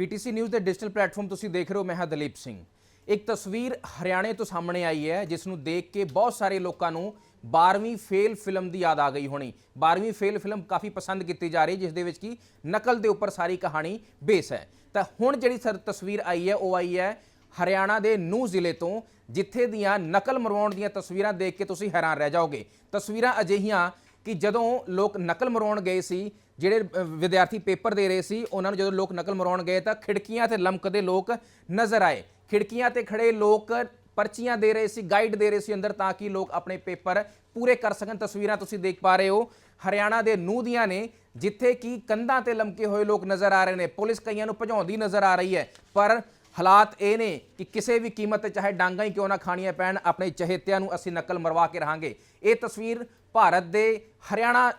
PTC news ਦੇ digital platform ਤੁਸੀਂ ਦੇਖ ਰਹੇ ਹੋ, ਮੈਂ ਹਾਂ ਦਲੀਪ ਸਿੰਘ। ਇੱਕ ਤਸਵੀਰ ਹਰਿਆਣੇ ਤੋਂ ਸਾਹਮਣੇ ਆਈ ਹੈ, ਜਿਸ ਨੂੰ ਦੇਖ ਕੇ ਬਹੁਤ ਸਾਰੇ ਲੋਕਾਂ ਨੂੰ 12ਵੀਂ ਫੇਲ ਫਿਲਮ ਦੀ ਯਾਦ ਆ ਗਈ ਹੋਣੀ। 12ਵੀਂ ਫੇਲ ਫਿਲਮ ਕਾਫੀ ਪਸੰਦ ਕੀਤੀ ਜਾ ਰਹੀ, ਜਿਸ ਦੇ ਵਿੱਚ ਕੀ ਨਕਲ ਦੇ ਉੱਪਰ ਸਾਰੀ ਕਹਾਣੀ ਬੇਸ ਹੈ। ਤਾਂ ਹੁਣ ਜਿਹੜੀ ਸਰ ਤਸਵੀਰ ਆਈ ਹੈ, ਉਹ ਆਈ ਹੈ ਹਰਿਆਣਾ ਦੇ ਨੂਹ ਜ਼ਿਲ੍ਹੇ ਤੋਂ, ਜਿੱਥੇ ਦੀਆਂ ਨਕਲ ਮਰਵਾਉਣ ਦੀਆਂ ਤਸਵੀਰਾਂ ਦੇਖ ਕੇ ਤੁਸੀਂ ਹੈਰਾਨ ਰਹਿ ਜਾਓਗੇ। ਤਸਵੀਰਾਂ ਅਜਿਹੀਆਂ ਕਿ ਜਦੋਂ ਲੋਕ ਨਕਲ ਮਰਾਉਣ ਗਏ ਸੀ, ਜਿਹੜੇ ਵਿਦਿਆਰਥੀ ਪੇਪਰ ਦੇ ਰਹੇ ਸੀ, ਉਹਨਾਂ ਨੂੰ ਜਦੋਂ ਲੋਕ ਨਕਲ ਮਰਾਉਣ ਗਏ ਤਾਂ ਖਿੜਕੀਆਂ ਤੇ ਲਮਕਦੇ ਲੋਕ ਨਜ਼ਰ ਆਏ। ਖਿੜਕੀਆਂ ਤੇ ਖੜੇ ਲੋਕ ਪਰਚੀਆਂ ਦੇ ਰਹੇ ਸੀ ਗਾਈਡ ਦੇ ਰਹੇ ਸੀ ਅੰਦਰ ਤਾਂ ਕਿ ਲੋਕ ਆਪਣੇ ਪੇਪਰ ਪੂਰੇ ਕਰ ਸਕਣ। ਤਸਵੀਰਾਂ ਤੁਸੀਂ ਦੇਖ ਪਾ ਰਹੇ ਹੋ, ਹਰਿਆਣਾ ਦੇ ਨੂਹ ਦੀਆਂ ਨੇ, ਜਿੱਥੇ ਕਿ ਕੰਧਾਂ ਤੇ ਲਮਕੇ ਹੋਏ ਲੋਕ ਨਜ਼ਰ ਆ ਰਹੇ ਨੇ। ਪੁਲਿਸ ਕਈਆਂ ਨੂੰ ਭਜਾਉਂਦੀ ਨਜ਼ਰ ਆ ਰਹੀ ਹੈ, ਪਰ ਹਾਲਾਤ ਇਹ ਨੇ ਕਿ ਕਿਸੇ ਵੀ ਕੀਮਤ ਤੇ ਚਾਹੇ ਡਾਂਗਾ ਹੀ ਕਿਉਂ ਨਾ ਖਾਣੀਆਂ ਪੈਣ ਆਪਣੇ ਚਹੇਤਿਆਂ ਨੂੰ ਅਸੀਂ ਨਕਲ ਮਰਵਾ ਕੇ ਰਹਾਂਗੇ। ਇਹ ਤਸਵੀਰ ਭਾਰਤ ਦੇ ਹਰਿਆਣਾ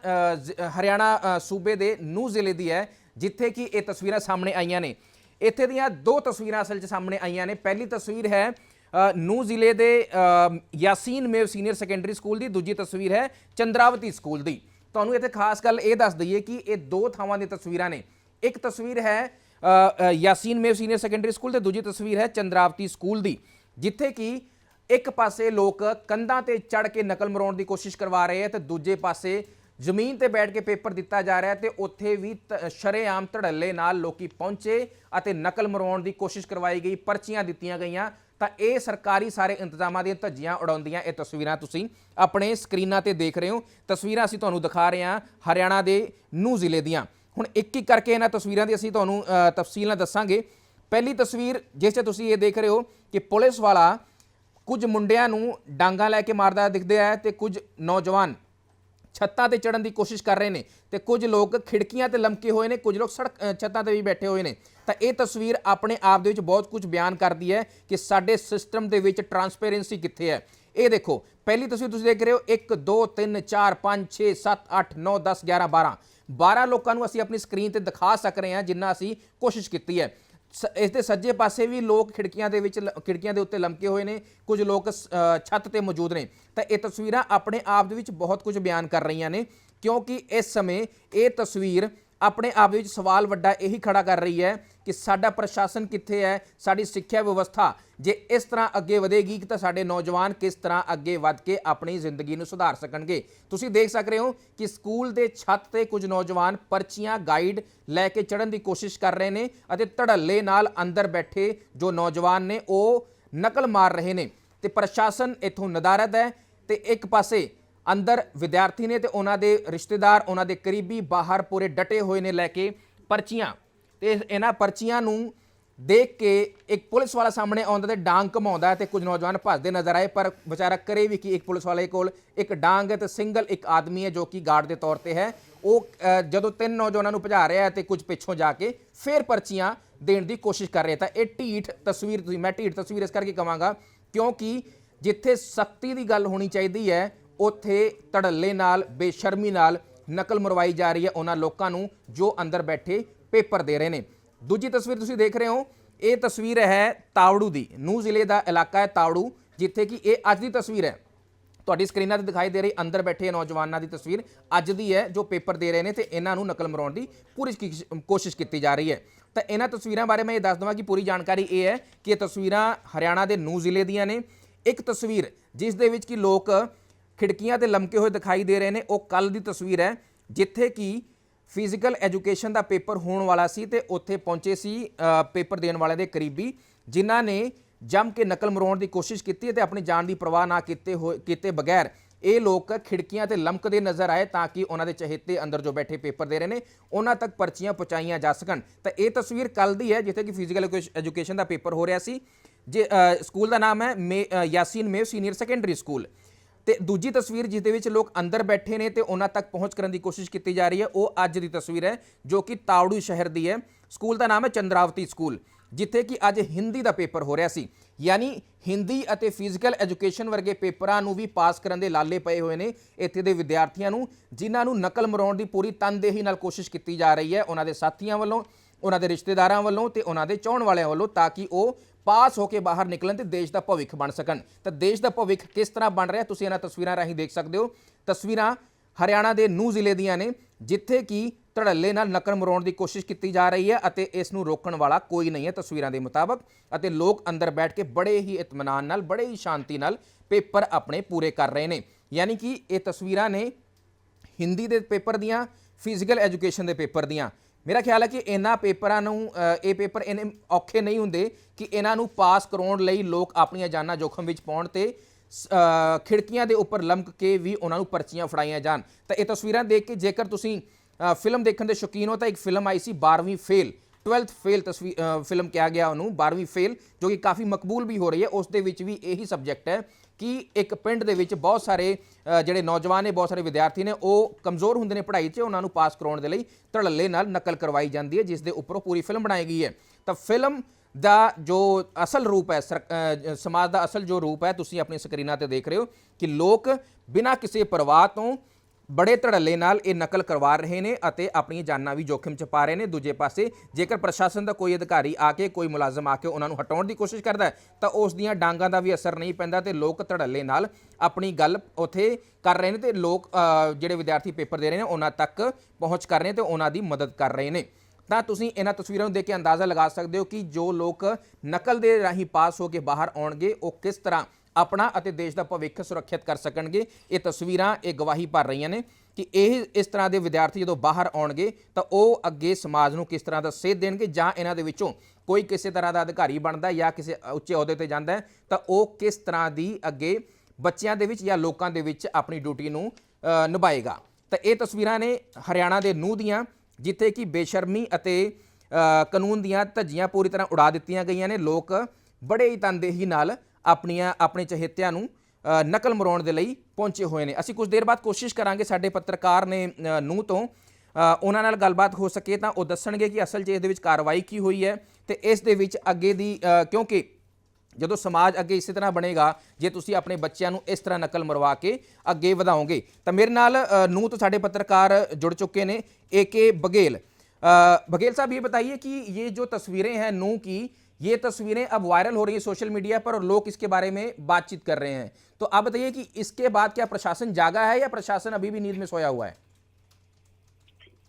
ਹਰਿਆਣਾ ਸੂਬੇ ਦੇ ਨੂਹ ਜ਼ਿਲ੍ਹੇ ਦੀ ਹੈ ਜਿੱਥੇ ਕਿ ਇਹ ਤਸਵੀਰਾਂ ਸਾਹਮਣੇ ਆਈਆਂ ਨੇ। ਇੱਥੇ ਦੀਆਂ ਦੋ ਤਸਵੀਰਾਂ ਅਸਲ 'ਚ ਸਾਹਮਣੇ ਆਈਆਂ ਨੇ। ਪਹਿਲੀ ਤਸਵੀਰ ਹੈ ਅ, ਜ਼ਿਲ੍ਹੇ ਦੇ Yasin Mev senior secondary school ਦੀ। ਦੂਜੀ ਤਸਵੀਰ ਹੈ ਚੰਦਰਾਵਤੀ ਸਕੂਲ ਦੀ। ਤੁਹਾਨੂੰ ਇੱਥੇ ਖਾਸ ਗੱਲ ਇਹ ਦੱਸ ਦਈਏ ਕਿ ਇਹ ਦੋ ਥਾਵਾਂ ਦੀਆਂ ਤਸਵੀਰਾਂ ਨੇ। ਇੱਕ ਤਸਵੀਰ ਹੈ Yasin Mev senior secondary school ਤੇ ਦੂਜੀ ਤਸਵੀਰ ਹੈ ਚੰਦਰਾਵਤੀ ਸਕੂਲ ਦੀ, ਜਿੱਥੇ ਕਿ ਇੱਕ ਪਾਸੇ ਲੋਕ ਕੰਧਾਂ ਤੇ ਚੜ ਕੇ ਨਕਲ ਮਰਾਉਣ ਦੀ ਕੋਸ਼ਿਸ਼ ਕਰਵਾ ਰਹੇ ਹੈ ਤੇ ਦੂਜੇ ਪਾਸੇ ਜ਼ਮੀਨ ਤੇ ਬੈਠ ਕੇ ਪੇਪਰ ਦਿੱਤਾ ਜਾ ਰਿਹਾ ਹੈ ਤੇ ਉੱਥੇ ਵੀ ਤ- ਸ਼ਰੇਆਮ ਧੜੱਲੇ ਨਾਲ ਲੋਕੀ ਪਹੁੰਚੇ ਅਤੇ ਨਕਲ ਮਰਵਾਉਣ ਦੀ ਕੋਸ਼ਿਸ਼ ਕਰਵਾਈ ਗਈ, ਪਰਚੀਆਂ ਦਿੱਤੀਆਂ ਗਈਆਂ। ਤਾਂ ਇਹ ਸਰਕਾਰੀ ਸਾਰੇ ਇੰਤਜ਼ਾਮਾਂ ਦੀਆਂ ਧੱਜੀਆਂ ਉਡਾਉਂਦੀਆਂ ਇਹ ਤਸਵੀਰਾਂ ਤੁਸੀਂ ਆਪਣੇ ਸਕਰੀਨਾਂ ਤੇ ਦੇਖ ਰਹੇ ਹੋ। ਤਸਵੀਰਾਂ ਅਸੀਂ ਤੁਹਾਨੂੰ ਦਿਖਾ ਰਹੇ ਹਾਂ ਹਰਿਆਣਾ ਦੇ, ਨੂਹ ਜ਼ਿਲ੍ਹੇ ਦੀਆਂ। ਹੁਣ ਇੱਕ ਇੱਕ ਕਰਕੇ ਇਹਨਾਂ ਤਸਵੀਰਾਂ ਦੀ ਅਸੀਂ ਤੁਹਾਨੂੰ ਅ, ਤਫਸੀਲ ਨਾਲ ਦੱਸਾਂਗੇ। ਪਹਿਲੀ ਤਸਵੀਰ ਜਿਸ 'ਚ ਤੁਸੀਂ ਇਹ ਦੇਖ ਰਹੇ ਹੋ ਕਿ ਪੁਲਿਸ ਵਾਲਾ ਕੁਝ ਮੁੰਡਿਆਂ ਨੂੰ ਡਾਂਗਾ ਲੈ ਕੇ ਮਾਰਦਾ ਦਿਖਦੇ ਹੈ ਤੇ ਕੁਝ ਨੌਜਵਾਨ ਛੱਤਾਂ ਤੇ ਚੜਨ ਦੀ ਕੋਸ਼ਿਸ਼ ਕਰ ਰਹੇ ਨੇ ਤੇ ਕੁਝ ਲੋਕ ਖਿੜਕੀਆਂ ਤੇ ਲਮਕੇ ਹੋਏ ਨੇ ਕੁਝ ਲੋਕ ਸੜਕ ਛੱਤਾਂ ਤੇ ਵੀ ਬੈਠੇ ਹੋਏ ਨੇ। ਤਾਂ ਇਹ ਤਸਵੀਰ ਆਪਣੇ ਆਪ ਦੇ ਵਿੱਚ ਬਹੁਤ ਕੁਝ ਬਿਆਨ ਕਰਦੀ ਹੈ ਕਿ ਸਾਡੇ ਸਿਸਟਮ ਦੇ ਵਿੱਚ ਟਰਾਂਸਪੇਰੈਂਸੀ ਕਿੱਥੇ ਹੈ। ਇਹ ਦੇਖੋ ਪਹਿਲੀ ਤਸਵੀਰ ਤੁਸੀਂ ਦੇਖ ਰਹੇ ਹੋ 1 2 3 4 5 6 7 8 9 10 11 12 12 ਲੋਕਾਂ ਨੂੰ ਅਸੀਂ ਆਪਣੀ ਸਕਰੀਨ ਤੇ ਦਿਖਾ ਸਕ ਰਹੇ ਹਾਂ, ਜਿੰਨਾ ਅਸੀਂ ਕੋਸ਼ਿਸ਼ ਕੀਤੀ ਹੈ। ਸ- ਇਸ ਦੇ ਸੱਜੇ ਪਾਸੇ ਵੀ ਲੋਕ ਖਿੜਕੀਆਂ ਦੇ ਵਿੱਚ ਲ- ਖਿੜਕੀਆਂ ਦੇ ਉੱਤੇ ਲਮਕੇ ਹੋਏ ਨੇ, ਕੁਝ ਲੋਕ ਸ- ਛੱਤ ਤੇ ਮੌਜੂਦ ਨੇ। ਤਾਂ ਇਹ ਤਸਵੀਰਾਂ ਆਪਣੇ ਆਪ ਦੇ ਵਿੱਚ ਬਹੁਤ ਕੁਝ ਬਿਆਨ ਕਰ ਰਹੀਆਂ ਨੇ, ਕਿਉਂਕਿ ਇਸ ਸਮੇਂ ਇਹ ਤਸਵੀਰ ਆਪਣੇ ਆਪ ਦੇ ਵਿੱਚ ਸਵਾਲ ਵੱਡਾ ਇਹੀ ਖੜਾ ਕਰ ਰਹੀ ਹੈ ਕਿ ਸਾਡਾ ਪ੍ਰਸ਼ਾਸਨ ਕਿੱਥੇ ਹੈ, ਸਾਡੀ ਸਿੱਖਿਆ ਵਿਵਸਥਾ ਜੇ ਇਸ ਤਰ੍ਹਾਂ ਅੱਗੇ ਵਧੇਗੀ ਤਾਂ ਸਾਡੇ ਨੌਜਵਾਨ ਕਿਸ ਤਰ੍ਹਾਂ ਅੱਗੇ ਵੱਧ ਕੇ ਆਪਣੀ ਜ਼ਿੰਦਗੀ ਨੂੰ ਸੁਧਾਰ ਸਕਣਗੇ। ਤੁਸੀਂ ਦੇਖ ਸਕ ਰਹੇ ਹੋ ਕਿ ਸਕੂਲ ਦੇ ਛੱਤ ਤੇ ਕੁਝ ਨੌਜਵਾਨ ਪਰਚੀਆਂ ਗਾਈਡ ਲੈ ਕੇ ਚੜਨ ਦੀ ਕੋਸ਼ਿਸ਼ ਕਰ ਰਹੇ ਨੇ ਅਤੇ ਧੜੱਲੇ ਨਾਲ ਅੰਦਰ ਬੈਠੇ ਜੋ ਨੌਜਵਾਨ ਨੇ ਉਹ ਨਕਲ ਮਾਰ ਰਹੇ ਨੇ। ਤੇ ਪ੍ਰਸ਼ਾਸਨ ਇਥੋਂ ਨਦਾਰਦ ਹੈ ਤੇ ਇੱਕ ਪਾਸੇ ਅੰਦਰ ਵਿਦਿਆਰਥੀ ਨੇ ਤੇ ਉਹਨਾਂ ਦੇ ਰਿਸ਼ਤੇਦਾਰ, ਉਹਨਾਂ ਦੇ ਕਰੀਬੀ ਬਾਹਰ ਪੂਰੇ ਡਟੇ ਹੋਏ ਨੇ ਲੈ ਕੇ ਪਰਚੀਆਂ। ਤੇ ਇਹਨਾਂ ਪਰਚੀਆਂ ਨੂੰ ਦੇਖ ਕੇ ਇੱਕ ਪੁਲਿਸ ਵਾਲਾ ਸਾਹਮਣੇ ਆਉਂਦਾ ਤੇ ਡਾਂਗ ਘਮਾਉਂਦਾ ਹੈ ਤੇ ਕੁਝ ਨੌਜਵਾਨ ਭੱਜਦੇ ਨਜ਼ਰ ਆਏ, ਪਰ ਵਿਚਾਰਾ ਕਰੇ ਵੀ ਕਿ ਇੱਕ ਪੁਲਿਸ ਵਾਲੇ ਕੋਲ ਇੱਕ ਡਾਂਗ ਹੈ ਤੇ ਸਿੰਗਲ ਇੱਕ ਆਦਮੀ ਹੈ ਜੋ ਕਿ ਗਾਰਡ ਦੇ ਤੌਰ ਤੇ ਹੈ। ਉਹ ਜਦੋਂ ਤਿੰਨ ਨੌਜਵਾਨਾਂ ਨੂੰ ਭਜਾ ਰਿਹਾ ਹੈ ਤੇ ਕੁਝ ਪਿੱਛੋਂ ਜਾ ਕੇ ਫੇਰ ਪਰਚੀਆਂ ਦੇਣ ਦੀ ਕੋਸ਼ਿਸ਼ ਕਰ ਰਿਹਾ ਤਾਂ ਇਹ ਢੀਠ ਤਸਵੀਰ ਤੁਸੀਂ, ਮੈਂ ਢੀਠ ਤਸਵੀਰ ਇਸ ਕਰਕੇ ਕਵਾਂਗਾ ਕਿਉਂਕਿ ਜਿੱਥੇ ਸਖਤੀ ਦੀ ਗੱਲ ਹੋਣੀ ਚਾਹੀਦੀ ਹੈ ਉੱਥੇ ਧੜੱਲੇ ਨਾਲ, ਬੇਸ਼ਰਮੀ ਨਾਲ ਨਕਲ ਮਰਵਾਈ ਜਾ ਰਹੀ ਹੈ ਉਹਨਾਂ ਲੋਕਾਂ ਨੂੰ ਜੋ ਅੰਦਰ ਬੈਠੇ ਪੇਪਰ ਦੇ ਰਹੇ ਨੇ। ਦੂਜੀ ਤਸਵੀਰ ਤੁਸੀਂ ਦੇਖ ਰਹੇ ਹੋ, ਇਹ ਤਸਵੀਰ ਹੈ ਤਾਵੜੂ ਦੀ। ਨੂਹ ਜ਼ਿਲ੍ਹੇ ਦਾ ਇਲਾਕਾ ਹੈ ਤਾਵੜੂ, ਜਿੱਥੇ ਕਿ ਇਹ ਅੱਜ ਦੀ ਤਸਵੀਰ ਹੈ। ਤੁਹਾਡੀ ਸਕਰੀਨਾਂ ਤੇ ਦਿਖਾਈ ਦੇ ਰਹੀ ਅੰਦਰ ਬੈਠੇ ਨੌਜਵਾਨਾਂ ਦੀ ਤਸਵੀਰ ਅੱਜ ਦੀ ਹੈ, ਜੋ ਪੇਪਰ ਦੇ ਰਹੇ ਨੇ ਤੇ ਇਹਨਾਂ ਨੂੰ ਨਕਲ ਮਰਾਉਣ ਦੀ ਪੂਰੀ ਕੀ- ਕੋਸ਼ਿਸ਼ ਕੀਤੀ ਜਾ ਰਹੀ ਹੈ। ਤਾਂ ਇਹਨਾਂ ਤਸਵੀਰਾਂ ਬਾਰੇ ਮੈਂ ਇਹ ਦੱਸ ਦਵਾਂ ਕਿ ਪੂਰੀ ਜਾਣਕਾਰੀ ਇਹ ਹੈ ਕਿ ਇਹ ਤਸਵੀਰਾਂ ਹਰਿਆਣਾ ਦੇ ਨੂਹ ਜ਼ਿਲ੍ਹੇ ਦੀਆਂ ਨੇ। ਇੱਕ ਤਸਵੀਰ ਜਿਸ ਦੇ ਵਿੱਚ ਕਿ ਲੋਕ ਖਿੜਕੀਆਂ ਤੇ ਲਮਕੇ ਹੋਏ ਦਿਖਾਈ ਦੇ ਰਹੇ ਨੇ। ਉਹ ਕੱਲ ਦੀ ਤਸਵੀਰ ਹੈ, ਜਿੱਥੇ ਕਿ ਫਿਜ਼ੀਕਲ ਐਜੂਕੇਸ਼ਨ ਦਾ ਪੇਪਰ ਹੋਣ ਵਾਲਾ ਸੀ ਤੇ ਉੱਥੇ ਪਹੁੰਚੇ ਸੀ ਪੇਪਰ ਦੇਣ ਵਾਲਿਆਂ ਦੇ ਕਰੀਬੀ, ਜਿਨ੍ਹਾਂ ਨੇ ਜੰਮ ਕੇ ਨਕਲ ਮਰਾਉਣ ਦੀ ਕੋਸ਼ਿਸ਼ ਕੀਤੀ ਤੇ ਆਪਣੀ ਜਾਨ ਦੀ ਪਰਵਾਹ ਨਾ ਕੀਤੇ ਹੋਏ, ਕੀਤੇ ਬਗੈਰ ਇਹ ਲੋਕ ਖਿੜਕੀਆਂ ਤੇ ਲਮਕਦੇ ਨਜ਼ਰ ਆਏ ਤਾਂ ਕਿ ਉਹਨਾਂ ਦੇ ਚਹੇਤੇ ਅੰਦਰ ਜੋ ਬੈਠੇ ਪੇਪਰ ਦੇ ਰਹੇ ਨੇ, ਉਹਨਾਂ ਤੱਕ ਪਰਚੀਆਂ ਪਹੁੰਚਾਈਆਂ ਜਾ ਸਕਣ। ਤਾਂ ਇਹ ਤਸਵੀਰ ਕੱਲ ਦੀ ਹੈ, ਜਿੱਥੇ ਕਿ ਫਿਜ਼ੀਕਲ ਐਜੂਕੇਸ਼ਨ ਦਾ ਪੇਪਰ ਹੋ ਰਿਹਾ ਸੀ। ਜੇ ਸਕੂਲ ਦਾ ਨਾਮ ਹੈ ਮੇ Yasin Mev senior secondary school. ਤੇ ਦੂਜੀ ਤਸਵੀਰ ਜਿਸ ਦੇ ਵਿੱਚ ਲੋਕ ਅੰਦਰ ਬੈਠੇ ਨੇ ਤੇ ਉਹਨਾਂ ਤੱਕ ਪਹੁੰਚ ਕਰਨ ਦੀ ਕੋਸ਼ਿਸ਼ ਕੀਤੀ ਜਾ ਰਹੀ ਹੈ, ਉਹ ਅੱਜ ਦੀ ਤਸਵੀਰ ਹੈ, ਜੋ ਕਿ ਤਾਵੜੂ ਸ਼ਹਿਰ ਦੀ ਹੈ। ਸਕੂਲ ਦਾ ਨਾਮ ਹੈ ਚੰਦਰਾਵਤੀ ਸਕੂਲ, ਜਿੱਥੇ ਕਿ ਅੱਜ ਹਿੰਦੀ ਦਾ ਪੇਪਰ ਹੋ ਰਿਹਾ ਸੀ। ਯਾਨੀ ਹਿੰਦੀ ਅਤੇ ਫਿਜ਼ੀਕਲ ਐਜੂਕੇਸ਼ਨ ਵਰਗੇ ਪੇਪਰਾਂ ਨੂੰ ਵੀ ਪਾਸ ਕਰਨ ਦੇ ਲਾਲੇ ਪਏ ਹੋਏ ਨੇ ਇੱਥੇ ਦੇ ਵਿਦਿਆਰਥੀਆਂ ਨੂੰ, ਜਿਨ੍ਹਾਂ ਨੂੰ ਨਕਲ ਮਰਾਉਣ ਦੀ ਪੂਰੀ ਤਨਦੇਹੀ ਨਾਲ ਕੋਸ਼ਿਸ਼ ਕੀਤੀ ਜਾ ਰਹੀ ਹੈ। ਉਹਨਾਂ ਦੇ ਸਾਥੀਆਂ ਵੱਲੋਂ, ਉਹਨਾਂ ਦੇ ਰਿਸ਼ਤੇਦਾਰਾਂ ਵੱਲੋਂ ਤੇ ਉਹਨਾਂ ਦੇ ਚਾਹਣ ਵਾਲਿਆਂ ਵੱਲੋਂ, ਤਾਂ ਕਿ ਉਹ ਪਾਸ ਹੋ ਕੇ ਬਾਹਰ ਨਿਕਲਣ ਤੇ ਦੇਸ਼ ਦਾ ਭਵਿੱਖ ਬਣ ਸਕਣ। ਤਾਂ ਦੇਸ਼ ਦਾ ਭਵਿੱਖ ਕਿਸ ਤਰ੍ਹਾਂ ਬਣ ਰਿਹਾ ਤੁਸੀਂ ਇਹਨਾਂ ਤਸਵੀਰਾਂ ਰਾਹੀਂ ਦੇਖ ਸਕਦੇ ਹੋ। ਤਸਵੀਰਾਂ ਹਰਿਆਣਾ ਦੇ ਨੂਹ ਜ਼ਿਲ੍ਹੇ ਦੀਆਂ ਨੇ, ਜਿੱਥੇ ਕਿ ਧੜੱਲੇ ਨਾਲ ਨਕਲ ਮਰਾਉਣ ਦੀ ਕੋਸ਼ਿਸ਼ ਕੀਤੀ ਜਾ ਰਹੀ ਹੈ ਅਤੇ ਇਸ ਨੂੰ ਰੋਕਣ ਵਾਲਾ ਕੋਈ ਨਹੀਂ ਹੈ ਤਸਵੀਰਾਂ ਦੇ ਮੁਤਾਬਕ। ਅਤੇ ਲੋਕ ਅੰਦਰ ਬੈਠ ਕੇ ਬੜੇ ਹੀ ਇਤਮਾਨਾਨ ਨਾਲ, ਬੜੇ ਹੀ ਸ਼ਾਂਤੀ ਨਾਲ ਪੇਪਰ ਆਪਣੇ ਪੂਰੇ ਕਰ ਰਹੇ ਨੇ। ਯਾਨੀ ਕਿ ਇਹ ਤਸਵੀਰਾਂ ਨੇ ਹਿੰਦੀ ਦੇ ਪੇਪਰ ਦੀਆਂ, ਫਿਜ਼ੀਕਲ ਐਜੂਕੇਸ਼ਨ ਦੇ ਪੇਪਰ ਦੀਆਂ। ਮੇਰਾ ਖਿਆਲ ਹੈ ਕਿ ਇਹਨਾਂ ਪੇਪਰਾਂ ਨੂੰ ਇਹ ਪੇਪਰ ਇਹਨੇ ਔਖੇ ਨਹੀਂ ਹੁੰਦੇ ਕਿ ਇਹਨਾਂ ਨੂੰ ਪਾਸ ਕਰਾਉਣ ਲਈ ਲੋਕ ਆਪਣੀਆਂ ਜਾਨਾਂ ਜੋਖਮ ਵਿੱਚ ਪਾਉਣ ਤੇ, ਸ- ਖਿੜਕੀਆਂ ਦੇ ਉੱਪਰ ਲਮਕ ਕੇ ਵੀ ਉਹਨਾਂ ਨੂੰ ਪਰਚੀਆਂ ਫੜਾਈਆਂ ਜਾਣ। ਤਾਂ ਇਹ ਤਸਵੀਰਾਂ ਦੇਖ ਕੇ ਜੇਕਰ ਤੁਸੀਂ ਫਿਲਮ ਦੇਖਣ ਦੇ ਸ਼ੌਕੀਨ ਹੋ ਤਾਂ ਇੱਕ ਫਿਲਮ ਆਈ ਸੀ 12ਵੀਂ ਫੇਲ। 12th ਫੇਲ ਤਸਵੀਰ ਫਿਲਮ ਕਿਹਾ ਗਿਆ ਉਹਨੂੰ 12ਵੀਂ ਫੇਲ, ਜੋ ਕਿ ਕਾਫੀ ਮਕਬੂਲ ਵੀ ਹੋ ਰਹੀ ਹੈ, ਉਸ ਦੇ ਵਿੱਚ ਵੀ ਇਹੀ ਸਬਜੈਕਟ ਹੈ ਕਿ ਇੱਕ ਪਿੰਡ ਦੇ ਵਿੱਚ ਬਹੁਤ ਸਾਰੇ ਜਿਹੜੇ ਨੌਜਵਾਨ ਨੇ, ਬਹੁਤ ਸਾਰੇ ਵਿਦਿਆਰਥੀ ਨੇ, ਉਹ ਕਮਜ਼ੋਰ ਹੁੰਦੇ ਨੇ ਪੜ੍ਹਾਈ 'ਚ, ਉਹਨਾਂ ਨੂੰ ਪਾਸ ਕਰਾਉਣ ਦੇ ਲਈ ਧੜੱਲੇ ਨਾਲ ਨਕਲ ਕਰਵਾਈ ਜਾਂਦੀ ਹੈ, ਜਿਸ ਦੇ ਉੱਪਰੋਂ ਪੂਰੀ ਫਿਲਮ ਬਣਾਈ ਗਈ ਹੈ। ਤਾਂ ਫਿਲਮ ਦਾ ਜੋ ਅਸਲ ਰੂਪ ਹੈ, ਸਰ- ਸਮਾਜ ਦਾ ਅਸਲ ਜੋ ਰੂਪ ਹੈ, ਤੁਸੀਂ ਆਪਣੀ ਸਕਰੀਨਾਂ ਤੇ ਦੇਖ ਰਹੇ ਹੋ ਕਿ ਲੋਕ ਬਿਨਾਂ ਕਿਸੇ ਪਰਵਾਹ ਤੋਂ ਬੜੇ ਧੜੱਲੇ ਨਾਲ ਇਹ ਨਕਲ ਕਰਵਾ ਰਹੇ ਨੇ ਅਤੇ ਆਪਣੀਆਂ ਜਾਨਾਂ ਵੀ ਜੋਖਮ ਚ ਪਾ ਰਹੇ ਨੇ। ਦੂਜੇ ਪਾਸੇ, ਜੇਕਰ ਪ੍ਰਸ਼ਾਸਨ ਦਾ ਕੋਈ ਅਧਿਕਾਰੀ ਆ ਕੇ, ਕੋਈ ਮੁਲਾਜ਼ਮ ਆ ਕੇ ਉਹਨਾਂ ਨੂੰ ਹਟਾਉਣ ਦੀ ਕੋਸ਼ਿਸ਼ ਕਰਦਾ ਹੈ, ਤਾਂ ਉਸ ਦੀਆਂ ਡਾਂਗਾਂ ਦਾ ਵੀ ਅਸਰ ਨਹੀਂ ਪੈਂਦਾ ਤੇ ਲੋਕ ਧੜੱਲੇ ਨਾਲ ਆਪਣੀ ਗੱਲ ਉਥੇ ਕਰ ਰਹੇ ਨੇ ਤੇ ਲੋਕ ਜਿਹੜੇ ਵਿਦਿਆਰਥੀ ਪੇਪਰ ਦੇ ਰਹੇ ਨੇ, ਉਹਨਾਂ ਤੱਕ ਪਹੁੰਚ ਕਰ ਰਹੇ ਨੇ ਤੇ ਉਹਨਾਂ ਦੀ ਮਦਦ ਕਰ ਰਹੇ ਨੇ। ਤਾਂ ਤੁਸੀਂ ਇਹਨਾਂ ਤਸਵੀਰਾਂ ਨੂੰ ਦੇਖ ਕੇ ਅੰਦਾਜ਼ਾ ਲਗਾ ਸਕਦੇ ਹੋ ਕਿ ਜੋ ਲੋਕ ਨਕਲ ਦੇ ਰਾਹੀਂ ਪਾਸ ਹੋ ਕੇ ਬਾਹਰ ਆਉਣਗੇ, ਉਹ ਕਿਸ ਤਰ੍ਹਾਂ ਆਪਣਾ ਅਤੇ ਦੇਸ਼ ਦਾ ਭਵਿੱਖ ਸੁਰੱਖਿਅਤ ਕਰ ਸਕਣਗੇ। ਇਹ ਤਸਵੀਰਾਂ, ਇਹ ਗਵਾਹੀ ਭਰ ਰਹੀਆਂ ਨੇ ਕਿ ਇਹ, ਇਸ ਤਰ੍ਹਾਂ ਦੇ ਵਿਦਿਆਰਥੀ ਜਦੋਂ ਬਾਹਰ ਆਉਣਗੇ ਤਾਂ ਉਹ ਅੱਗੇ ਸਮਾਜ ਨੂੰ ਕਿਸ ਤਰ੍ਹਾਂ ਦਾ ਸੇਧ ਦੇਣਗੇ ਜਾਂ ਇਹਨਾਂ ਦੇ ਵਿੱਚੋਂ ਕੋਈ ਕਿਸੇ ਤਰ੍ਹਾਂ ਦਾ ਅਧਿਕਾਰੀ ਬਣਦਾ ਜਾਂ ਕਿਸੇ ਉੱਚੇ ਅਹੁਦੇ ਤੇ ਜਾਂਦਾ ਤਾਂ ਉਹ ਕਿਸ ਤਰ੍ਹਾਂ ਦੀ ਅੱਗੇ ਬੱਚਿਆਂ ਦੇ ਵਿੱਚ ਜਾਂ ਲੋਕਾਂ ਦੇ ਵਿੱਚ ਆਪਣੀ ਡਿਊਟੀ ਨੂੰ ਨਿਭਾਏਗਾ। ਤਾਂ ਇਹ ਤਸਵੀਰਾਂ ਨੇ ਹਰਿਆਣਾ ਦੇ ਨੂੰਹ ਦੀਆਂ, ਜਿੱਥੇ ਕਿ ਬੇਸ਼ਰਮੀ ਅਤੇ ਕਾਨੂੰਨ ਦੀਆਂ ਧੱਜੀਆਂ ਪੂਰੀ ਤਰ੍ਹਾਂ ਉਡਾ ਦਿੱਤੀਆਂ ਗਈਆਂ ਨੇ। ਲੋਕ ਬੜੇ ਹੀ ਤਨਦੇਹੀ ਨਾਲ ਆਪਣੀਆਂ ਆਪਣੇ ਚਹੇਤਿਆਂ ਨੂੰ ਅ, ਨਕਲ ਮਰਾਉਣ ਦੇ ਲਈ ਪਹੁੰਚੇ ਹੋਏ ਨੇ ਅਸੀਂ ਕੁਝ ਦੇਰ ਬਾਅਦ ਕੋਸ਼ਿਸ਼ ਕਰਾਂਗੇ ਸਾਡੇ ਪੱਤਰਕਾਰ ਨੇ ਅ, ਨੂੰਹ ਤੋਂ ਅ, ਉਹਨਾਂ ਨਾਲ ਗੱਲਬਾਤ ਹੋ ਸਕੇ ਤਾਂ ਉਹ ਦੱਸਣਗੇ ਕਿ ਅਸਲ 'ਚ ਇਹਦੇ ਵਿੱਚ ਕਾਰਵਾਈ ਕੀ ਹੋਈ ਹੈ ਤੇ ਇਸ ਦੇ ਵਿੱਚ ਅੱਗੇ ਦੀ ਅ, ਕਿਉਂਕਿ ਜਦੋਂ ਸਮਾਜ ਅੱਗੇ ਇਸੇ ਤਰ੍ਹਾਂ ਬਣੇਗਾ ਜੇ ਤੁਸੀਂ ਆਪਣੇ ਬੱਚਿਆਂ ਨੂੰ ਇਸ ਤਰ੍ਹਾਂ ਨਕਲ ਮਰਵਾ ਕੇ ਅੱਗੇ ਵਧਾਓਗੇ ਤਾਂ ਮੇਰੇ ਨਾਲ ਅ, ਨੂੰਹ ਤੋਂ ਸਾਡੇ ਪੱਤਰਕਾਰ जुड़ चुके ने ए के बघेल अ, बघेल साहब ये बताइए कि ये जो तस्वीरें हैं नूह की ये तस्वीरें अब वायरल हो रही है सोशल मीडिया पर और लोग इसके बारे में बातचीत कर रहे हैं। तो आप बताइए कि इसके बाद क्या प्रशासन जागा है या प्रशासन अभी भी नींद में सोया हुआ है?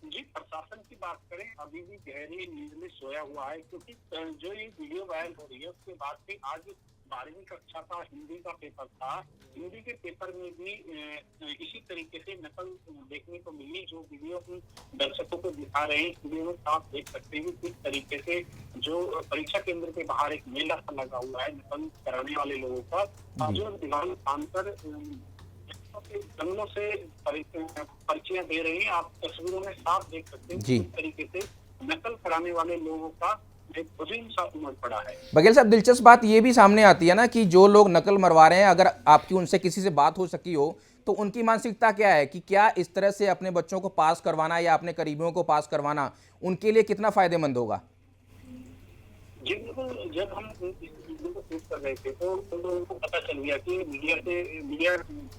जी, प्रशासन की बात करें, अभी भी गहरी नींद में सोया हुआ है, क्योंकि जो ये वीडियो वायरल हो रही है, उसके बाद भी आज बारहवीं कक्षा का हिंदी का पेपर था। हिंदी के पेपर में भी इसी तरीके से नकल देखने को मिली जो वीडियो हम दर्शकों को दिखा रहे हैं वीडियो में आप देख सकते हैं किस तरीके से जो परीक्षा केंद्र के बाहर एक मेला सा लगा हुआ है नकल कराने वाले लोगों का। जो। बांधकर अ, जंगलों से परि- पर्चियाँ दे रहे हैं। आप तस्वीरों में साफ़ देख सकते हैं किस तरीके से नकल कराने वाले लोगों का बघेल साहब दिलचस्प बात ये भी सामने आती है ना कि जो लोग नकल मरवा रहे हैं अगर आपकी उनसे किसी से बात हो सकी हो तो उनकी मानसिकता क्या है कि क्या इस तरह से अपने बच्चों को पास करवाना या अपने करीबियों को पास करवाना उनके लिए कितना फ़ायदेमंद होगा? जी बिल्कुल जब हम कर रहे थे तो लोगों को पता चल गया कि मीडिया से मीडिया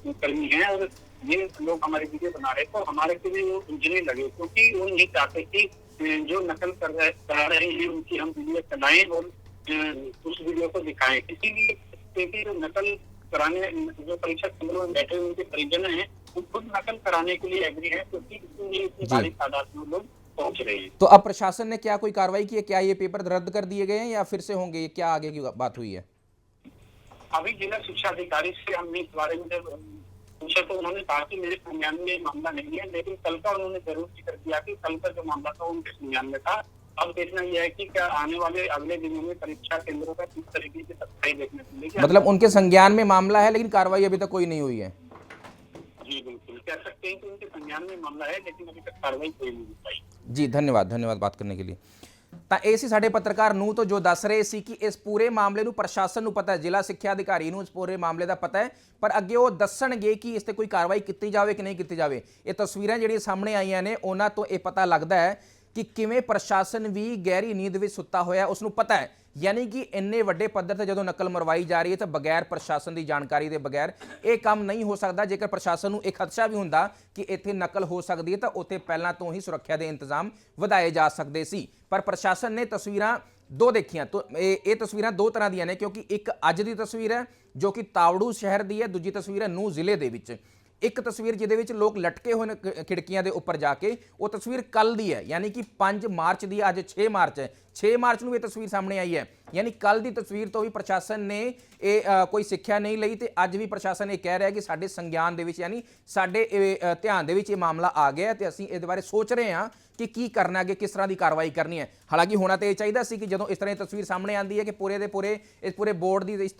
कर्मी हैं और ये लोग हमारे वीडियो बना रहे तो हमारे के लिए वो इंजने लगे क्योंकि वो नहीं चाहते कि जो नकल कर रहे करा रहे हैं उनकी हम वीडियो चलाएँ और उस वीडियो को दिखाएँ। इसीलिए क्योंकि जो नकल कराने जो परीक्षा केंद्र में बैठे हुए उनके परिजन हैं वो खुद नकल कराने के लिए एग्री है क्योंकि इसीलिए इतनी। भारी तादाद में लोग पहुँच रहे हैं। तो अब प्रशासन ने क्या कोई कार्रवाई की है? क्या ये पेपर रद्द कर दिए गए हैं या फिर से होंगे? क्या आगे की बात हुई है? अभी जिला शिक्षा अधिकारी से हमने इस बारे में जब पूछा तो उन्होंने कहा कि मेरे संज्ञान में मामला नहीं है लेकिन कल का उन्होंने ज़रूर ज़िक्र किया कि कल का जो मामला था उनके संज्ञान में था। अब देखना यह है कि क्या आने वाले अगले दिनों में परीक्षा केंद्रों का किस तरीके की सफ़ाई देखने को मिलेगी। मतलब उनके संज्ञान में मामला है लेकिन कार्रवाई अभी तक कोई नहीं हुई है। जी बिल्कुल। कह सकते हैं कि उनके संज्ञान में मामला है लेकिन अभी तक कार्रवाई कोई नहीं हुई। जी धन्यवाद धन्यवाद बात करने के लिए। ਤਾਂ ਇਹ ਸੀ ਸਾਡੇ ਪੱਤਰਕਾਰ ਨੂੰ ਤੋਂ ਜੋ ਦੱਸ ਰਹੇ ਸੀ ਕਿ ਇਸ ਪੂਰੇ ਮਾਮਲੇ ਨੂੰ ਪ੍ਰਸ਼ਾਸਨ ਨੂੰ ਪਤਾ ਹੈ, ਜ਼ਿਲ੍ਹਾ ਸਿੱਖਿਆ ਅਧਿਕਾਰੀ ਨੂੰ ਇਸ ਪੂਰੇ ਮਾਮਲੇ ਦਾ ਪਤਾ ਹੈ, ਪਰ ਅੱਗੇ ਉਹ ਦੱਸਣਗੇ ਕਿ ਇਸ ਤੇ ਕੋਈ ਕਾਰਵਾਈ ਕੀਤੀ ਜਾਵੇ ਕਿ ਨਹੀਂ ਕੀਤੀ ਜਾਵੇ। ਇਹ ਤਸਵੀਰਾਂ ਜਿਹੜੀਆਂ ਸਾਹਮਣੇ ਆਈਆਂ ਨੇ, ਉਹਨਾਂ ਤੋਂ ਇਹ ਪਤਾ ਲੱਗਦਾ ਹੈ ਕਿ ਕਿਵੇਂ ਪ੍ਰਸ਼ਾਸਨ ਵੀ ਗਹਿਰੀ ਨੀਂਦ ਵਿੱਚ ਸੁੱਤਾ ਹੋਇਆ ਉਸ ਨੂੰ ਪਤਾ ਹੈ। ਯਾਨੀ ਕਿ ਇੰਨੇ ਵੱਡੇ ਪੱਧਰ ਤੇ ਜਦੋਂ ਨਕਲ ਮਰਵਾਈ ਜਾ ਰਹੀ ਹੈ, ਤਾਂ ਬਗੈਰ ਪ੍ਰਸ਼ਾਸਨ ਦੀ ਜਾਣਕਾਰੀ ਦੇ ਬਗੈਰ ਇਹ ਕੰਮ ਨਹੀਂ ਹੋ ਸਕਦਾ। ਜੇਕਰ ਪ੍ਰਸ਼ਾਸਨ ਨੂੰ ਇਹ ਖਦਸ਼ਾ ਵੀ ਹੁੰਦਾ ਕਿ ਇੱਥੇ ਨਕਲ ਹੋ ਸਕਦੀ ਹੈ, ਤਾਂ ਉੱਥੇ ਪਹਿਲਾਂ ਤੋਂ ਹੀ ਸੁਰੱਖਿਆ ਦੇ ਇੰਤਜ਼ਾਮ ਵਧਾਏ ਜਾ ਸਕਦੇ ਸੀ। ਪਰ ਪ੍ਰਸ਼ਾਸਨ ਨੇ ਤਸਵੀਰਾਂ ਦੋ ਦੇਖੀਆਂ। ਤੋਂ, ਇਹ ਇਹ ਤਸਵੀਰਾਂ ਦੋ ਤਰ੍ਹਾਂ ਦੀਆਂ ਨੇ, ਕਿਉਂਕਿ ਇੱਕ ਅੱਜ ਦੀ ਤਸਵੀਰ ਹੈ, ਜੋ ਕਿ ਤਾਵੜੂ ਸ਼ਹਿਰ ਦੀ ਹੈ, ਦੂਜੀ ਤਸਵੀਰ ਹੈ ਨੂੰ ਜ਼ਿਲ੍ਹੇ ਦੇ ਵਿੱਚ। ਇੱਕ ਤਸਵੀਰ ਜਿਹਦੇ ਵਿੱਚ ਲੋਕ ਲਟਕੇ ਹੋਏ ਨੇ ਖਿੜਕੀਆਂ ਦੇ ਉੱਪਰ ਜਾ ਕੇ ਉਹ ਤਸਵੀਰ ਕੱਲ ਦੀ ਹੈ ਯਾਨੀ ਕਿ 5 ਮਾਰਚ ਦੀ ਅੱਜ 6 ਮਾਰਚ ਹੈ। 6 ਮਾਰਚ ਨੂੰ ਇਹ ਤਸਵੀਰ ਸਾਹਮਣੇ ਆਈ ਹੈ। ਯਾਨੀ ਕੱਲ ਦੀ ਤਸਵੀਰ ਤੋਂ ਵੀ ਪ੍ਰਸ਼ਾਸਨ ਨੇ ਇਹ ਕੋਈ ਸਿੱਖਿਆ ਨਹੀਂ ਲਈ ਤੇ ਅੱਜ ਵੀ ਪ੍ਰਸ਼ਾਸਨ ਇਹ ਕਹਿ ਰਿਹਾ ਕਿ ਸਾਡੇ ਸੰਗਿਆਨ ਦੇ ਵਿੱਚ ਯਾਨੀ ਸਾਡੇ ਇਹ, ਧਿਆਨ ਦੇ ਵਿੱਚ ਇਹ ਮਾਮਲਾ ਆ ਗਿਆ ਹੈ ਤੇ ਅਸੀਂ ਇਹਦੇ ਬਾਰੇ ਸੋਚ ਰਹੇ ਹਾਂ ਕਿ ਕੀ ਕਰਨਾ ਅੱਗੇ ਕਿਸ ਤਰ੍ਹਾਂ ਦੀ ਕਾਰਵਾਈ ਕਰਨੀ ਹੈ। ਹਾਲਾਂਕਿ ਹੋਣਾ ਤੇ ਇਹ ਚਾਹੀਦਾ ਸੀ ਕਿ ਜਦੋਂ ਇਸ ਤਰ੍ਹਾਂ ਦੀ ਤਸਵੀਰ ਸਾਹਮਣੇ ਆਂਦੀ ਹੈ ਕਿ ਪੂਰੇ ਦੇ ਪੂਰੇ ਇਸ ਪੂਰੇ ਬੋਰਡ ਦੀ ਇਸ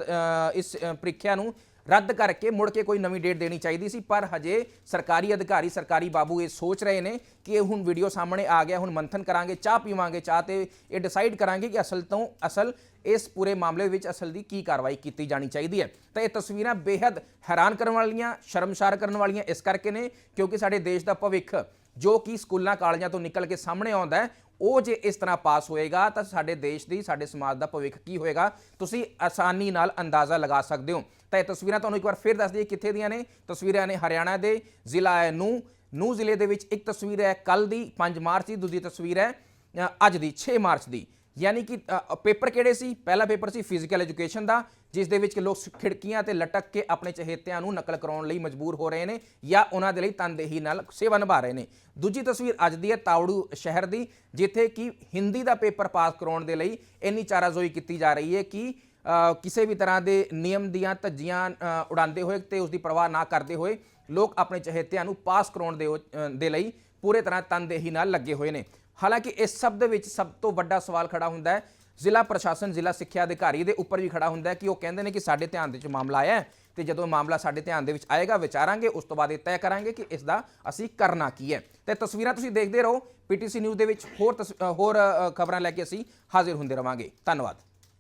ਇਸ ਪ੍ਰੀਖਿਆ ਨੂੰ ਰੱਦ ਕਰਕੇ ਮੁੜ ਕੇ ਕੋਈ ਨਵੀਂ ਡੇਟ ਦੇਣੀ ਚਾਹੀਦੀ ਸੀ, ਪਰ ਹਜੇ ਸਰਕਾਰੀ ਅਧਿਕਾਰੀ, ਸਰਕਾਰੀ ਬਾਬੂ ਇਹ ਸੋਚ ਰਹੇ ਨੇ ਕਿ ਇਹ ਹੁਣ ਵੀਡੀਓ ਸਾਹਮਣੇ ਆ ਗਿਆ, ਹੁਣ ਮੰਥਨ ਕਰਾਂਗੇ, ਚਾਹ ਪੀਵਾਂਗੇ, ਚਾਹ ਤੇ ਇਹ ਡਿਸਾਈਡ ਕਰਾਂਗੇ ਕਿ ਅਸਲ ਤੋਂ ਅਸਲ ਇਸ ਪੂਰੇ ਮਾਮਲੇ ਵਿੱਚ ਅਸਲ ਦੀ ਕੀ ਕਾਰਵਾਈ ਕੀਤੀ ਜਾਣੀ ਚਾਹੀਦੀ ਹੈ। ਤਾਂ ਇਹ ਤਸਵੀਰਾਂ ਬੇहद ਹੈਰਾਨ ਕਰਨ ਵਾਲੀਆਂ, ਸ਼ਰਮਸਾਰ ਕਰਨ ਵਾਲੀਆਂ ਇਸ ਕਰਕੇ ਨੇ, ਕਿਉਂਕਿ ਸਾਡੇ ਦੇਸ਼ ਦਾ ਭਵਿੱਖ ਜੋ ਕਿ ਸਕੂਲਾਂ, ਕਾਲਜਾਂ ਤੋਂ ਨਿਕਲ ਕੇ ਸਾਹਮਣੇ ਆਉਂਦਾ ਹੈ, ਉਹ ਜੇ ਇਸ ਤਰ੍ਹਾਂ ਪਾਸ ਹੋਏਗਾ, ਤਾਂ ਸਾਡੇ ਦੇਸ਼ ਦੀ, ਸਾਡੇ ਸਮਾਜ ਦਾ ਭਵਿੱਖ ਕੀ ਹੋਏਗਾ, ਤੁਸੀਂ ਆਸਾਨੀ ਨਾਲ ਅੰਦਾਜ਼ਾ ਲਗਾ ਸਕਦੇ ਹੋ। ਤਾਂ ਇਹ ਤਸਵੀਰਾਂ ਤੁਹਾਨੂੰ ਇੱਕ ਵਾਰ ਫਿਰ ਦੱਸ ਦਈਏ ਕਿੱਥੇ ਦੀਆਂ ਨੇ। ਤਸਵੀਰਾਂ ਨੇ ਹਰਿਆਣਾ ਦੇ, ਜ਼ਿਲ੍ਹਾ ਹੈ ਨੂੰ। ਨੂੰ ਜ਼ਿਲ੍ਹੇ ਦੇ ਵਿੱਚ ਇੱਕ ਤਸਵੀਰ ਹੈ ਕੱਲ ਦੀ 5 ਮਾਰਚ ਦੀ, ਦੂਜੀ ਤਸਵੀਰ ਹੈ ਅੱਜ ਦੀ 6 ਮਾਰਚ ਦੀ। ਯਾਨੀ ਕਿ ਪੇਪਰ ਕਿਹੜੇ ਸੀ? ਪਹਿਲਾ ਪੇਪਰ ਸੀ ਫਿਜ਼ੀਕਲ ਐਜੂਕੇਸ਼ਨ ਦਾ, ਜਿਸ ਦੇ ਵਿੱਚ ਲੋਕ ਖਿੜਕੀਆਂ ਤੇ ਲਟਕ ਕੇ ਆਪਣੇ ਚਹੇਤਿਆਂ ਨੂੰ ਨਕਲ ਕਰਾਉਣ ਲਈ ਮਜਬੂਰ ਹੋ ਰਹੇ ਨੇ ਜਾਂ ਉਹਨਾਂ ਦੇ ਲਈ ਤਨਦੇਹੀ ਨਾਲ ਸੇਵਾ ਨਿਭਾ ਰਹੇ ਨੇ। ਦੂਜੀ ਤਸਵੀਰ ਅੱਜ ਦੀ ਹੈ ਤਾਵੜੂ ਸ਼ਹਿਰ ਦੀ, ਜਿੱਥੇ ਕਿ ਹਿੰਦੀ ਦਾ ਪੇਪਰ ਪਾਸ ਕਰਾਉਣ ਦੇ ਲਈ ਇੰਨੀ ਚਾਰਾਜ਼ੋਈ ਕੀਤੀ ਜਾ ਰਹੀ ਹੈ ਕਿ ਕਿਸੇ ਵੀ ਤਰ੍ਹਾਂ ਦੇ ਨਿਯਮ ਦੀਆਂ ਧੱਜੀਆਂ ਉਡਾਉਂਦੇ ਹੋਏ ਤੇ ਉਸ ਦੀ ਪਰਵਾਹ ਨਾ ਕਰਦੇ ਹੋਏ ਲੋਕ ਆਪਣੇ ਚਹੇਤਿਆਂ ਨੂੰ ਪਾਸ ਕਰਾਉਣ ਦੇ ਦੇ ਲਈ ਪੂਰੇ ਤਰ੍ਹਾਂ ਤਨਦੇਹੀ ਨਾਲ ਲੱਗੇ ਹੋਏ ਨੇ। ਹਾਲਾਂਕਿ ਇਸ ਸਭ ਦੇ ਵਿੱਚ ਸਭ ਤੋਂ ਵੱਡਾ ਸਵਾਲ ਖੜਾ ਹੁੰਦਾ ਹੈ। ਜ਼ਿਲ੍ਹਾ ਪ੍ਰਸ਼ਾਸਨ, ਜ਼ਿਲ੍ਹਾ ਸਿੱਖਿਆ ਅਧਿਕਾਰੀ ਦੇ ਉੱਪਰ ਵੀ ਖੜਾ ਹੁੰਦਾ ਹੈ ਕਿ ਉਹ ਕਹਿੰਦੇ ਨੇ ਕਿ ਸਾਡੇ ਧਿਆਨ ਦੇ ਵਿੱਚ ਮਾਮਲਾ ਆਇਆ ਹੈ ਤੇ ਜਦੋਂ ਮਾਮਲਾ ਸਾਡੇ ਧਿਆਨ ਦੇ ਵਿੱਚ ਆਏਗਾ, ਵਿਚਾਰਾਂਗੇ, ਉਸ ਤੋਂ ਬਾਅਦ ਇਹ ਤੈਅ ਕਰਾਂਗੇ ਕਿ ਇਸ ਦਾ ਅਸੀਂ ਕਰਨਾ ਕੀ ਹੈ। ਤੇ ਤਸਵੀਰਾਂ ਤੁਸੀਂ ਦੇਖਦੇ ਰਹੋ। ਪੀਟੀਸੀ ਨਿਊਜ਼ ਦੇ ਵਿੱਚ ਹੋਰ ਤਸ- ਹੋਰ ਖਬਰਾਂ ਲੈ ਕੇ ਅਸੀਂ ਹਾਜ਼ਰ ਹੁੰਦੇ ਰਵਾਂਗੇ। ਧੰਨਵਾਦ।